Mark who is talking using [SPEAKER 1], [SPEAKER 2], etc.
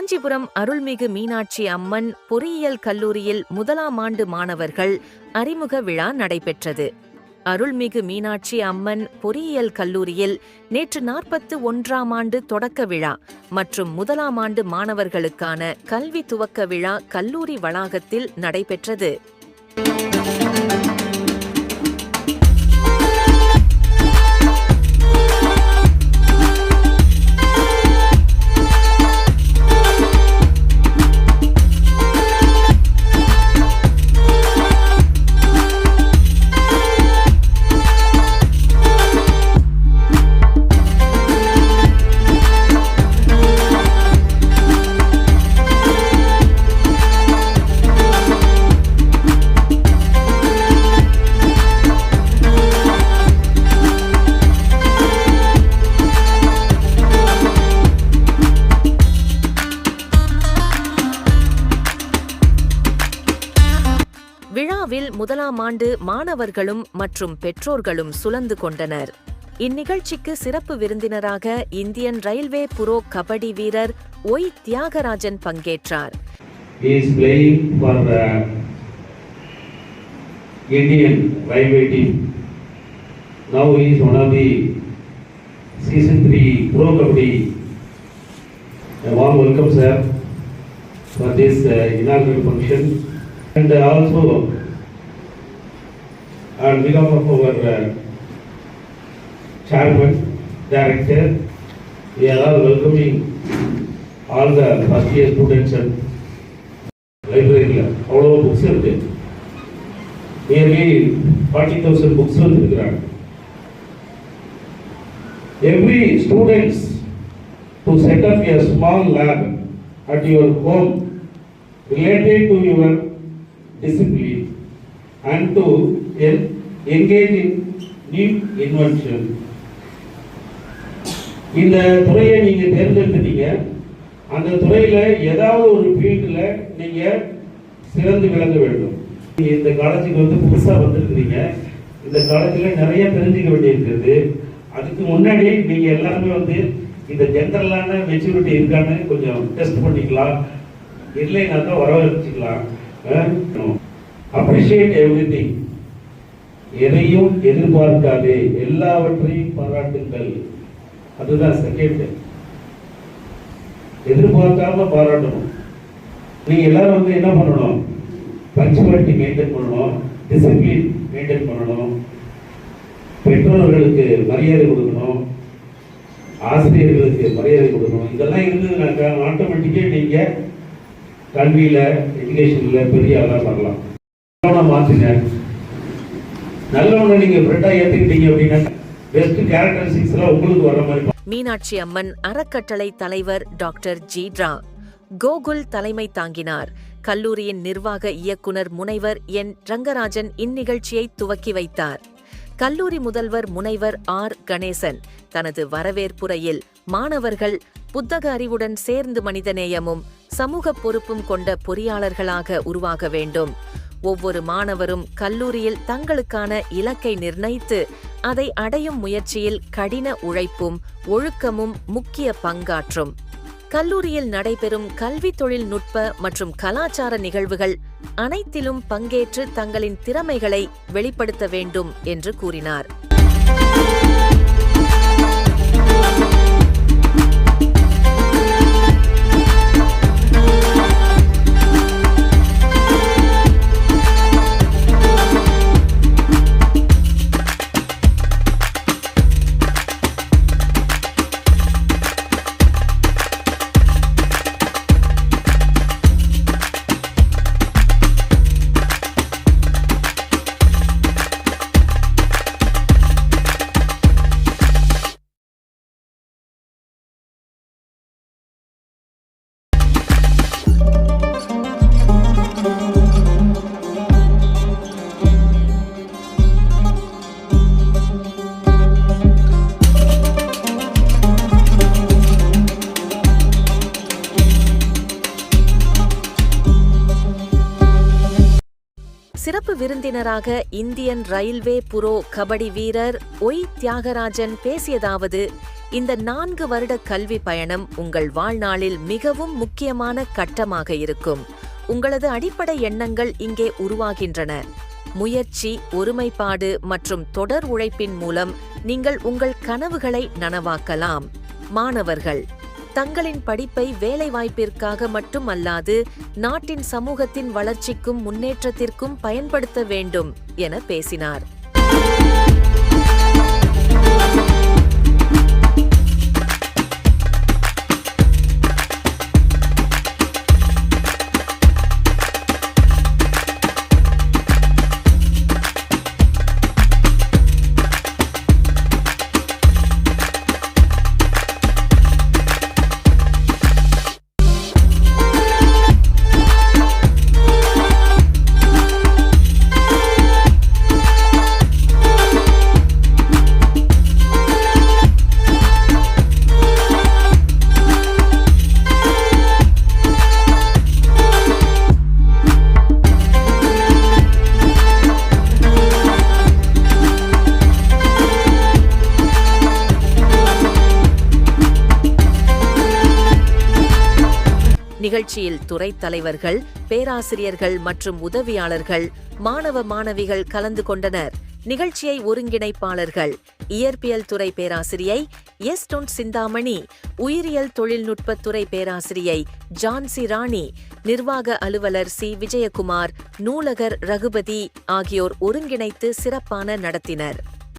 [SPEAKER 1] காஞ்சிபுரம் அருள்மிகு மீனாட்சி அம்மன் பொறியியல் கல்லூரியில் முதலாம் ஆண்டு மாணவர்கள் அறிமுக விழா நடைபெற்றது. அருள்மிகு மீனாட்சி அம்மன் பொறியியல் கல்லூரியில் நேற்று நாற்பத்து ஒன்றாம் ஆண்டு தொடக்க விழா மற்றும் முதலாம் ஆண்டு மாணவர்களுக்கான கல்வி துவக்க விழா கல்லூரி வளாகத்தில் நடைபெற்றது. விழாவில் முதலாம் ஆண்டு மாணவர்களும் மற்றும் பெற்றோர்களும் சுழந்து கொண்டனர் இந்நிகழ்ச்சிக்கு சிறப்பு விருந்தினராக இந்தியன் ரயில்வே புரோ கபடி வீரர் ஒய் தியாகராஜன் பங்கேற்றார்
[SPEAKER 2] Indian railway team. Now he is And also, on behalf of our uh, chairman, director, we are all welcoming all the first year students and லைப்ரரியில் அவ்வளோ புக்ஸ் இருக்கு nearly forty thousand books வந்துருக்கிறாங்க every students to set up a small lab at your home related to your discipline and to engage in new invention இந்த துறையை நீங்க தேர்ந்தெடுத்துட்டீங்க. அந்த துறையில ஏதாவது ஒரு ஃபீல்டில் நீங்க சிறந்து விளங்க வேண்டும். இந்த காலேஜுக்கு வந்து புதுசாக வந்திருக்கிறீங்க. இந்த காலேஜில் நிறைய தெரிஞ்சுக்க வேண்டியிருக்கிறது. அதுக்கு முன்னாடி நீங்க எல்லாருமே வந்து இந்த ஜென்ரலான மெச்சூரிட்டி இருக்கான்னு கொஞ்சம் டெஸ்ட் பண்ணிக்கலாம். இல்லைனாக்கா வரவழைச்சிக்கலாம் அப்ரிஷியேட் எவ்ரி எதையும் எதிர்பார்க்காதே. எல்லாவற்றையும் பாராட்டுங்கள். அதுதான் செகண்ட் எதிர்பார்க்காம பாராட்டணும். நீங்க எல்லாரும் வந்து என்ன பண்ணணும்? பஞ்சுவாலிட்டி மெயின்டைன் பண்ணணும். டிசிப்ளின் மெயின்டைன் பண்ணணும். பெற்றோர்களுக்கு மரியாதை கொடுக்கணும். ஆசிரியர்களுக்கு மரியாதை கொடுக்கணும். இதெல்லாம் இருந்ததுனாக்கா ஆட்டோமேட்டிக்கே நீங்க கல்வியில எஜுகேஷன்ல பெரிய ஆளா வரலாம் நல்லவனை மாத்துங்க நல்லவனை நீங்க ஃப்ரெண்டா ஏத்துக்கிட்டீங்க அப்படின்னா பெஸ்ட் கேரக்டரிஸ்டிக்ஸ் உங்களுக்கு வர மாதிரி
[SPEAKER 1] மீனாட்சி அம்மன் அறக்கட்டளை தலைவர் டாக்டர் ஜீட்ரா. கோகுல் தலைமை தாங்கினார். கல்லூரியின் நிர்வாக இயக்குனர் முனைவர் என் ரங்கராஜன் இந்நிகழ்ச்சியை துவக்கி வைத்தார். கல்லூரி முதல்வர் முனைவர் ஆர். கணேசன். தனது வரவேற்புரையில் மாணவர்கள் புத்தக அறிவுடன் சேர்ந்து மனிதநேயமும் சமூக பொறுப்பும் கொண்ட பொறியாளர்களாக உருவாக வேண்டும். ஒவ்வொரு மாணவரும் கல்லூரியில் தங்களுக்கான இலக்கை நிர்ணயித்து அதை அடையும் முயற்சியில் கடின உழைப்பும் ஒழுக்கமும் முக்கிய பங்காற்றும். கல்லூரியில் நடைபெறும் கல்வி தொழில்நுட்ப மற்றும் கலாச்சார நிகழ்வுகள் அனைத்திலும் பங்கேற்று தங்களின் திறமைகளை வெளிப்படுத்த வேண்டும் என்று கூறினார். விருந்தினராக இந்தியன் ரயில்வே புரோ கபடி வீரர் ஒய் தியாகராஜன் பேசியதாவது இந்த நான்கு வருட கல்வி பயணம் உங்கள் வாழ்நாளில் மிகவும் முக்கியமான கட்டமாக இருக்கும். உங்களது அடிப்படை எண்ணங்கள் இங்கே உருவாகின்றன. முயற்சி ஒருமைப்பாடு மற்றும் தொடர் உழைப்பின் மூலம் நீங்கள் உங்கள் கனவுகளை நனவாக்கலாம். மாணவர்கள் தங்களின் படிப்பை வேலைவாய்ப்பிற்காக மட்டுமல்லாது நாட்டின் சமூகத்தின் வளர்ச்சிக்கும் முன்னேற்றத்திற்கும் பயன்படுத்த வேண்டும் என பேசினார். நிகழ்ச்சியில் துறை தலைவர்கள் பேராசிரியர்கள் மற்றும் உதவியாளர்கள் மாணவ மாணவிகள் கலந்து கொண்டனர். நிகழ்ச்சியை ஒருங்கிணைப்பாளர்கள் இயற்பியல் துறை பேராசிரியை எஸ். டொன். சிந்தாமணி உயிரியல் தொழில்நுட்பத் துறை பேராசிரியை ஜான்சி ராணி நிர்வாக அலுவலர் சி. விஜயகுமார் நூலகர் ரகுபதி ஆகியோர் ஒருங்கிணைத்து சிறப்பான நடத்தினர்.